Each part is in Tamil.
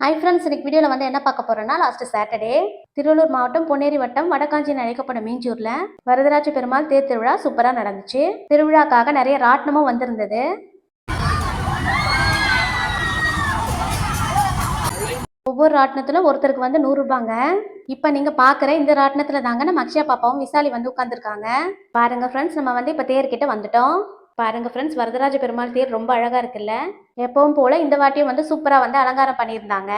ஐ ஃப்ரெண்ட்ஸ் இன்னைக்கு வீடியோவில் வந்து என்ன பார்க்க போறோம்னா லாஸ்ட் சாட்டர்டே திருவள்ளூர் மாவட்டம் பொன்னேரி வட்டம் வடக்காஞ்சின்னு அழைக்கப்படும் மீஞ்சூரில் வரதராஜ பெருமாள் தேர் திருவிழா சூப்பராக நடந்துச்சு. திருவிழாக்காக நிறைய ராட்டினமும் வந்திருந்தது. ஒவ்வொரு ராட்டினத்திலும் ஒருத்தருக்கு வந்து நூறுரூபாங்க இப்போ நீங்கள் பார்க்குற இந்த ராட்டினத்தில் தாங்க நம்ம அக்ஷயா பாப்பாவும் விசாலி வந்து உட்காந்துருக்காங்க பாருங்க ஃப்ரெண்ட்ஸ் நம்ம வந்து இப்போ தேர்கிட்ட வந்துட்டோம். பாருங்க ஃப்ரெண்ட்ஸ் வரதராஜ பெருமாள் தேர் ரொம்ப அழகாக இருக்குல்ல. எப்பவும் போல் இந்த வாட்டியும் வந்து சூப்பராக வந்து அலங்காரம் பண்ணியிருந்தாங்க.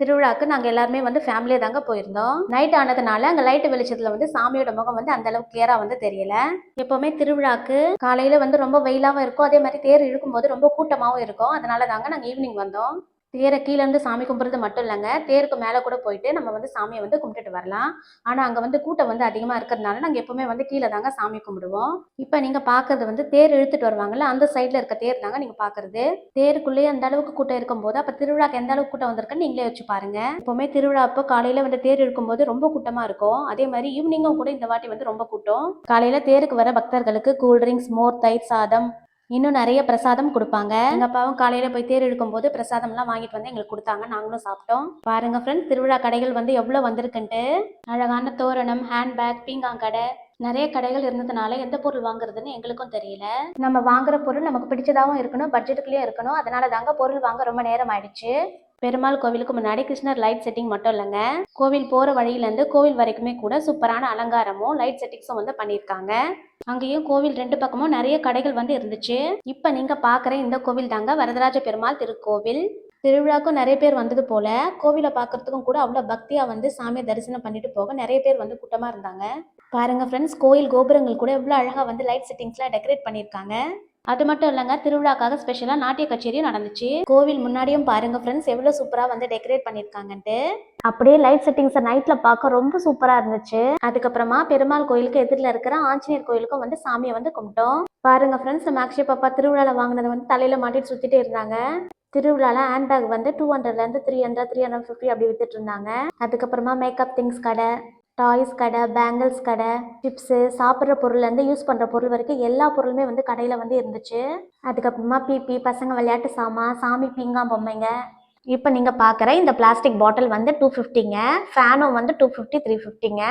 திருவிழாக்கு நாங்கள் எல்லாருமே வந்து ஃபேமிலியாக தாங்க போயிருந்தோம். நைட் ஆனதுனால அங்கே லைட்டு வெளிச்சத்தில் வந்து சாமியோட முகம் வந்து அந்த அளவுக்கு கிளியராக வந்து தெரியல. எப்போவுமே திருவிழாக்கு காலையில் வந்து ரொம்ப வெயிலாகவும் இருக்கும். அதே மாதிரி தேர் இழுக்கும்போது ரொம்ப கூட்டமாகவும் இருக்கும். அதனால தாங்க நாங்கள் ஈவினிங் வந்தோம். தேரை கீழே இருந்து சாமி கும்பிட்றது மட்டும் இல்லைங்க. தேருக்கு மேலே கூட போயிட்டு நம்ம வந்து சாமியை வந்து கும்பிட்டுட்டு வரலாம். ஆனால் அங்கே வந்து கூட்டம் வந்து அதிகமாக இருக்கிறதுனால நாங்கள் எப்பவுமே வந்து கீழே தாங்க சாமி கும்பிடுவோம். இப்போ நீங்கள் பார்க்குறது வந்து தேர் இழுத்துட்டு வருவாங்கல்ல அந்த சைடில் இருக்க தேர் தாங்க நீங்கள் பார்க்கறது தேருக்குள்ளேயே அந்த அளவுக்கு கூட்டம் இருக்கும்போது அப்போ திருவிழாக்கு எந்த அளவுக்கு கூட்டம் வந்திருக்குன்னு நீங்களே வச்சு பாருங்க. எப்பவுமே திருவிழா அப்போ காலையில் வந்து தேர் இழுக்கும்போது ரொம்ப கூட்டமாக இருக்கும். அதே மாதிரி ஈவினிங்கும் கூட இந்த வாட்டி வந்து ரொம்ப கூட்டம். காலையில் தேருக்கு வர பக்தர்களுக்கு கூல்ட்ரிங்க்ஸ் மோர் தயிர் சாதம் இன்னும் நிறைய பிரசாதம் கொடுப்பாங்க. எங்க அப்பாவும் காலையில போய் தேர் இழுக்கும் போது பிரசாதம்லாம் வாங்கிட்டு வந்து எங்களுக்கு கொடுத்தாங்க. நாங்களும் சாப்பிட்டோம். பாருங்க ஃப்ரெண்ட்ஸ் திருவிழா கடைகள் வந்து எவ்வளவு வந்திருக்குன்ட்டு. அழகான தோரணம் ஹேண்ட்பேக் பீங்காங்கடை நிறைய கடைகள் இருந்ததுனால எந்த பொருள் வாங்குறதுன்னு எங்களுக்கும் தெரியல. நம்ம வாங்குற பொருள் நமக்கு பிடிச்சதாகவும் இருக்கணும் பட்ஜெட்டுக்குள்ளேயும் இருக்கணும். அதனால தாங்க பொருள் வாங்க ரொம்ப நேரம் ஆயிடுச்சு. பெருமாள் கோவிலுக்கு முன்னாடி கிருஷ்ணர் லைட் செட்டிங் மட்டும் இல்லைங்க. கோவில் போகிற வழியிலேருந்து கோவில் வரைக்குமே கூட சூப்பரான அலங்காரமும் லைட் செட்டிங்ஸும் வந்து பண்ணியிருக்காங்க. அங்கேயும் கோவில் ரெண்டு பக்கமும் நிறைய கடைகள் வந்து இருந்துச்சு. இப்போ நீங்கள் பார்க்குற இந்த கோவில் தாங்க வரதராஜ பெருமாள் திருக்கோவில். திருவிழாக்கும் நிறைய பேர் வந்தது போல கோவிலை பார்க்கறதுக்கும் கூட அவ்வளோ பக்தியாக வந்து சாமியை தரிசனம் பண்ணிட்டு போக நிறைய பேர் வந்து கூட்டமாக இருந்தாங்க. பாருங்க ஃப்ரெண்ட்ஸ் கோயில் கோபுரங்கள் கூட எவ்வளோ அழகாக வந்து லைட் செட்டிங்ஸ்லாம் டெக்கரேட் பண்ணியிருக்காங்க. அது மட்டும் இல்லைங்க திருவிழாக்காக ஸ்பெஷலாக நாட்டிய கச்சேரியும் நடந்துச்சு. கோவில் முன்னாடியும் பாருங்க ஃப்ரெண்ட்ஸ் எவ்வளோ சூப்பராக வந்து டெக்கரேட் பண்ணியிருக்காங்கன்ட்டு அப்படியே லைட் செட்டிங்ஸை நைட்டில் பார்க்க ரொம்ப சூப்பராக இருந்துச்சு. அதுக்கப்புறமா பெருமாள் கோயிலுக்கு எதிரில் இருக்கிற ஆஞ்சநேயர் கோயிலுக்கும் வந்து சாமியை வந்து கும்பிட்டோம். பாருங்க ஃப்ரெண்ட்ஸ் நம்ம பாப்பா திருவிழாவில் வாங்கினதை வந்து தலையில மாட்டிட்டு சுத்திட்டே இருந்தாங்க. திருவிழாவில் ஹேண்ட்பேக் வந்து டூ ஹண்ட்ரட்லேருந்து three hundred three hundred fifty அப்படி வித்துட்டு இருந்தாங்க. அதுக்கப்புறமா மேக்கப் திங்ஸ் கடை. டாய்ஸ் கடை பேங்கிள்ஸ் கடை சிப்ஸு சாப்பிட்ற பொருள்லேருந்து யூஸ் பண்ணுற பொருள் வரைக்கும் எல்லா பொருளுமே வந்து கடையில் வந்து இருந்துச்சு. அதுக்கப்புறமா பிபி பசங்க விளையாட்டு சாமான் சாமி பீங்கா பொம்மைங்க. இப்போ நீங்கள் பார்க்குற இந்த பிளாஸ்டிக் பாட்டில் வந்து டூ ஃபிஃப்டிங்க. ஃபேனும் வந்து டூ ஃபிஃப்டி த்ரீ ஃபிஃப்டிங்க.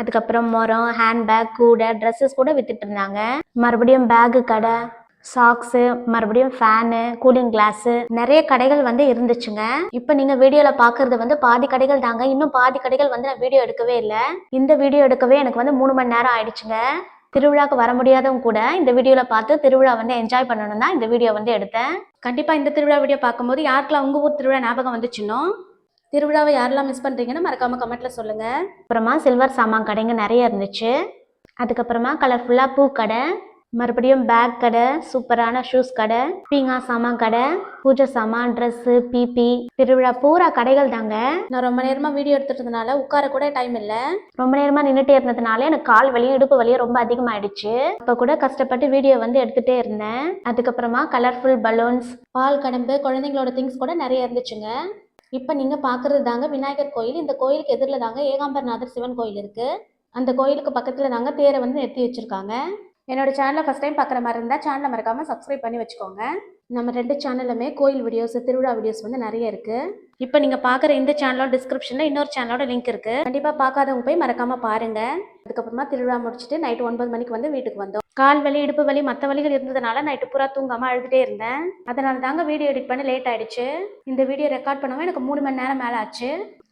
அதுக்கப்புறம் மரம் ஹேண்ட்பேக் கூடை ட்ரெஸ்ஸஸ் கூட விற்றுட்டு இருந்தாங்க. மறுபடியும் பேகு கடை சாக்ஸு மறுபடியும் ஃபேனு கூலிங் கிளாஸு நிறைய கடைகள் வந்து இருந்துச்சுங்க. இப்போ நீங்கள் வீடியோவில் பார்க்குறது வந்து பாதி கடைகள் தாங்க. இன்னும் பாதி கடைகள் வந்து நான் வீடியோ எடுக்கவே இல்லை. இந்த வீடியோ எடுக்கவே எனக்கு வந்து மூணு மணி நேரம் ஆயிடுச்சுங்க. திருவிழாவுக்கு வர முடியாதவங்க கூட இந்த வீடியோவில் பார்த்து திருவிழா வந்து என்ஜாய் பண்ணணும் தான் இந்த வீடியோ வந்து எடுத்தேன். கண்டிப்பாக இந்த திருவிழா வீடியோ பார்க்கும்போது யாருக்கெல்லாம் உங்கள் ஊர் திருவிழா ஞாபகம் வந்துச்சுன்னோ திருவிழாவை யாரெல்லாம் மிஸ் பண்ணுறீங்கன்னு மறக்காமல் கமெண்ட்டில் சொல்லுங்கள் அப்புறமா சில்வர் சாமான் கடைங்க நிறைய இருந்துச்சு. அதுக்கப்புறமா கலர்ஃபுல்லாக பூ கடை மறுபடியும் பேக் கடை சூப்பரான ஷூஸ் கடை பீங்கா சாமான் கடை பூஜை சாமான் ட்ரெஸ்ஸு பிபி திருவிழா பூரா கடைகள் தாங்க. நான் ரொம்ப நேரமாக வீடியோ எடுத்துட்டதுனால உட்கார கூட டைம் இல்லை. ரொம்ப நேரமாக நின்றுட்டே இருந்ததுனால எனக்கு கால் வலியும் இடுப்பு வலியும் ரொம்ப அதிகமாயிடுச்சு. அப்போ கூட கஷ்டப்பட்டு வீடியோ வந்து எடுத்துகிட்டே இருந்தேன். அதுக்கப்புறமா கலர்ஃபுல் பலூன்ஸ் பால் கடம்பு குழந்தைங்களோட திங்ஸ் கூட நிறைய இருந்துச்சுங்க. இப்போ நீங்கள் பார்க்குறது தாங்க விநாயகர் கோயில். இந்த கோயிலுக்கு எதிரில் தாங்க ஏகாம்பரநாதர் சிவன் கோயில் இருக்குது அந்த கோயிலுக்கு பக்கத்தில் தாங்க தேரை வந்து நிறுத்தி வச்சுருக்காங்க. என்னோட சேனலை ஃபஸ்ட் டைம் பார்க்குற மாதிரி இருந்தால் சேனலை மறக்காமல் சப்ஸ்கிரைப் பண்ணி வச்சுக்கோங்க. நம்ம ரெண்டு சேனலுமே கோயில் வீடியோஸ் திருவிழா வீடியோஸ் வந்து நிறைய இருக்குது இப்போ நீங்கள் பார்க்குற இந்த சேனலோட டிஸ்கிரிப்ஷனில் இன்னொரு சேனலோட லிங்க் இருக்குது கண்டிப்பாக பார்க்காதவங்க போய் மறக்காமல் பாருங்கள் அதுக்கப்புறமா திருவிழா முடிச்சுட்டு நைட்டு ஒன்பது மணிக்கு வந்து வீட்டுக்கு வந்தோம். கால் வலி இடுப்பு வலி மற்ற வலிகள் இருந்ததுனால நைட்டு பூரா தூங்காமல் அழுதுகிட்டே இருந்தேன். அதனால தாங்க வீடியோ எடிட் பண்ண லேட் ஆகிடுச்சு இந்த வீடியோ ரெக்கார்ட் பண்ணவும் எனக்கு மூணு மணி நேரம் மேலே ஆச்சு.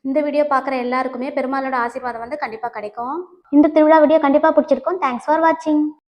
இந்த வீடியோ பார்க்குற எல்லாருக்குமே பெருமாளோட ஆசீர்வாதம் வந்து கண்டிப்பாக கிடைக்கும். இந்த திருவிழா வீடியோ கண்டிப்பாக பிடிச்சிருக்கும். தேங்க்ஸ் ஃபார் வாட்சிங்